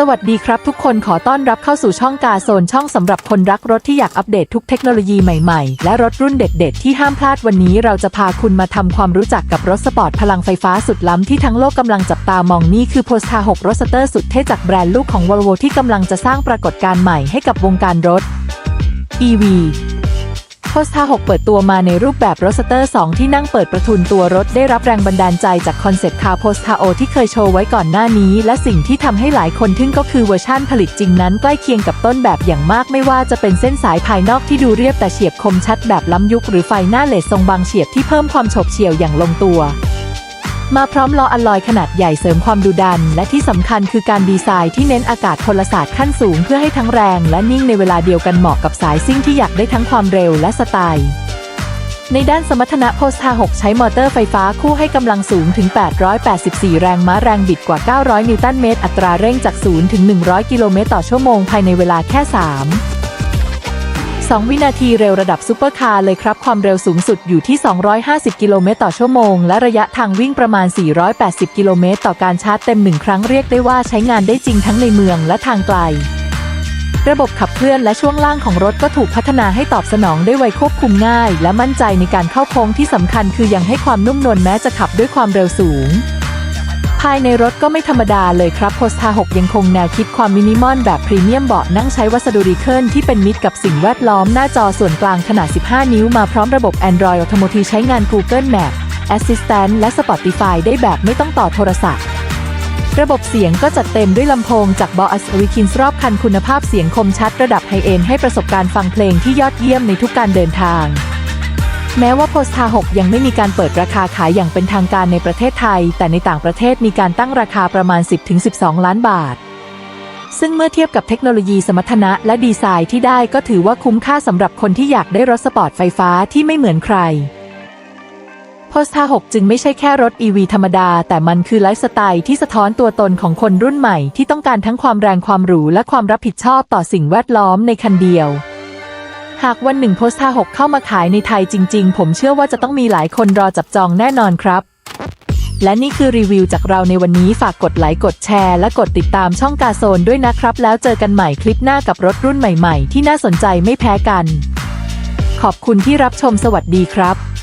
สวัสดีครับทุกคนขอต้อนรับเข้าสู่ช่องกาโซนช่องสำหรับคนรักรถที่อยากอัปเดตทุกเทคโนโลยีใหม่ๆ และรถรุ่นเด็ดๆ ที่ห้ามพลาดวันนี้เราจะพาคุณมาทำความรู้จักกับรถสปอร์ตพลังไฟฟ้าสุดล้ำที่ทั้งโลกกำลังจับตามองนี่คือ p o s t a 6 r o s t e r สุดเท่จากแบรนด์ลูกของ Volvo ที่กำลังจะสร้างปรากฏการณ์ใหม่ให้กับวงการรถ EV โพสตา6เปิดตัวมาในรูปแบบโรสเตอร์ 2 ที่นั่งเปิดประทุนตัวรถได้รับแรงบันดาลใจจากคอนเซ็ปต์คาร์โพสตาโอที่เคยโชว์ไว้ก่อนหน้านี้ และสิ่งที่ทำให้หลายคนทึ่งก็คือเวอร์ชั่นผลิตจริงนั้นใกล้เคียงกับต้นแบบอย่างมากไม่ว่าจะเป็นเส้นสายภายนอกที่ดูเรียบแต่เฉียบคมชัดแบบล้ำยุคหรือไฟหน้าเลดทรงบางเฉียบที่เพิ่มความโฉบเฉี่ยวอย่างลงตัว มาพร้อมล้ออัลลอยขนาดใหญ่เสริมความดุดัน และที่สำคัญคือการดีไซน์ที่เน้นอากาศพลศาสตร์ขั้นสูงเพื่อให้ทั้งแรงและนิ่งในเวลาเดียวกันเหมาะกับสายซิ่งที่อยากได้ทั้งความเร็วและสไตล์ ในด้านสมรรถนะโพสตา6ใช้มอเตอร์ไฟฟ้าคู่ให้กำลังสูงถึง 884 แรงม้าแรงบิดกว่า 900 นิวตันเมตร อัตราเร่งจาก 0 ถึง 100 กิโลเมตรต่อชั่วโมงภายในเวลาแค่ 3 2 วินาทีเร็วระดับซูเปอร์คาร์เลยครับ ความเร็วสูงสุดอยู่ที่ 250 กิโลเมตรต่อชั่วโมง และระยะทางวิ่งประมาณ 480 กิโลเมตรต่อการชาร์จเต็มหนึ่งครั้งเรียกได้ว่าใช้งานได้จริงทั้งในเมืองและทางไกล ระบบขับเคลื่อนและช่วงล่างของรถก็ถูกพัฒนาให้ตอบสนองได้ไวควบคุมง่าย และมั่นใจในการเข้าโค้งที่สำคัญคือยังให้ความนุ่มนวลแม้จะขับด้วยความเร็วสูง ภายในรถก็ไม่ธรรมดาเลยครับโพสตา6ยังคงแนวคิดความมินิมอลแบบพรีเมียมเบาะนั่งใช้วัสดุรีเคิลที่เป็นมิตรกับสิ่งแวดล้อมหน้าจอส่วนกลางขนาด 15 นิ้วมาพร้อมระบบ Android Automotive ใช้งาน Google Map Assistant และ Spotify ได้แบบไม่ต้องต่อโทรศัพท์ระบบเสียงก็จัดเต็มด้วยลำโพงจากบอสวิคินส์รอบคันคุณภาพเสียงคมชัดระดับไฮเอนให้ประสบการณ์ฟังเพลงที่ยอดเยี่ยมในทุกการเดินทาง แม้ว่าโพสตา6ยังไม่มีการเปิดราคาขายอย่างเป็นทางการในประเทศไทย แต่ในต่างประเทศมีการตั้งราคาประมาณ 10-12 ล้านบาท ซึ่งเมื่อเทียบกับเทคโนโลยีสมรรถนะและดีไซน์ที่ได้ก็ถือว่าคุ้มค่าสำหรับคนที่อยากได้รถสปอร์ตไฟฟ้าที่ไม่เหมือนใครโพสตา6จึงไม่ใช่แค่รถ EV ธรรมดา แต่มันคือไลฟ์สไตล์ที่สะท้อนตัวตนของคนรุ่นใหม่ที่ต้องการทั้งความแรงความหรูและความรับผิดชอบต่อสิ่งแวดล้อมในคันเดียว หากวันหนึ่งโพสตาหกเข้ามาขายในไทยจริง ๆ ผมเชื่อว่าจะต้องมีหลายคนรอจับจองแน่นอนครับ และนี่คือรีวิวจากเราในวันนี้ฝากกดไลค์กดแชร์และกดติดตามช่องกาโซนด้วยนะครับ แล้วเจอกันใหม่คลิปหน้ากับรถรุ่นใหม่ ๆ ที่น่าสนใจไม่แพ้กัน ขอบคุณที่รับชมสวัสดีครับ